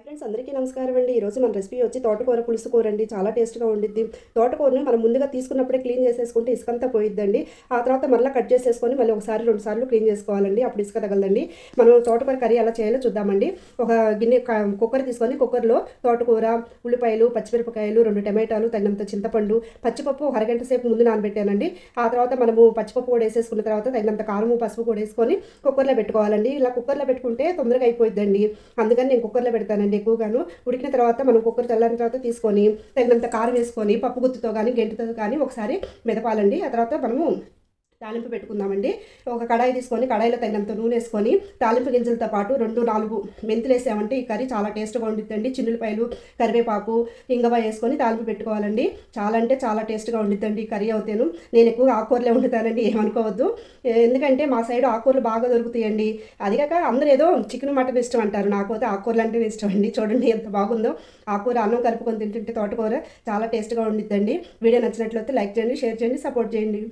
Hi friends అందరికీ నమస్కారం అండి. ఈరోజు మన రెసిపీ వచ్చి తోటకూర పులుసు కూర అండి. చాలా టేస్ట్గా ఉండిద్ది. తోటకూరని మనం ముందుగా తీసుకున్నప్పుడే క్లీన్ చేసేసుకుంటే ఇసుకంతా పోయిద్దండి. ఆ తర్వాత మళ్ళీ కట్ చేసేసుకొని మళ్ళీ ఒకసారి రెండు సార్లు క్లీన్ చేసుకోవాలండి. అప్పుడు ఇసుక తగలదండి. మనం తోటకూర కర్రీ ఎలా చేయాలో చూద్దామండి. ఒక గిన్నె కుక్కర్ తీసుకొని కుక్కర్లో తోటకూర ఉల్లిపాయలు పచ్చిమిరపకాయలు రెండు టమాటాలు తగినంత చింతపండు పచ్చిపప్పు ఒక అరగంట సేపు ముందు నానబెట్టానండి. ఆ తర్వాత మనము పచ్చిపప్పు కూడా వేసేసుకున్న తర్వాత తగినంత కారము పసుపు కూడా వేసుకొని కుక్కర్లో పెట్టుకోవాలండి. ఇలా కుక్కర్లో పెట్టుకుంటే తొందరగా అయిపోయిద్దండి. అందుకని నేను కుక్కర్లో పెడతానండి ఎక్కువగాను. ఉడికిన తర్వాత మనం కుక్కర్ తెల్లని తర్వాత తీసుకొని తగినంత కారం వేసుకొని పప్పు గుత్తుతో కానీ గెంటుతో కానీ ఒకసారి మెదపాలండి. ఆ తర్వాత మనము తాలింపు పెట్టుకుందామండి. ఒక కడాయి తీసుకొని కడాయిలో తగినంత నూనె వేసుకొని తాలింపు గింజలతో పాటు రెండు నాలుగు మెంతులు వేసామంటే ఈ కర్రీ చాలా టేస్ట్గా ఉండిద్దండి. చిన్నులపాయలు కరివేపాకు ఇంగవ వేసుకొని తాలింపు పెట్టుకోవాలండి. చాలా అంటే చాలా టేస్ట్గా ఉండిద్దండి ఈ కర్రీ అవుతాను. నేను ఎక్కువగా ఆకుకూరలే వండుతానండి ఏమనుకోవద్దు. ఎందుకంటే మా సైడ్ ఆకుకూరలు బాగా దొరుకుతాయండి. అది కాక అందరూ ఏదో చికెన్ మటన్ ఇష్టం అంటారు. నాకైతే ఆకుకూరలు అంటే ఇష్టం అండి. చూడండి ఎంత బాగుందో. ఆకుకూర అన్నం కలుపుకొని తింటుంటే తోటకూర చాలా టేస్ట్గా ఉండిద్దండి. వీడియో నచ్చినట్లయితే లైక్ చేయండి షేర్ చేయండి సపోర్ట్ చేయండి.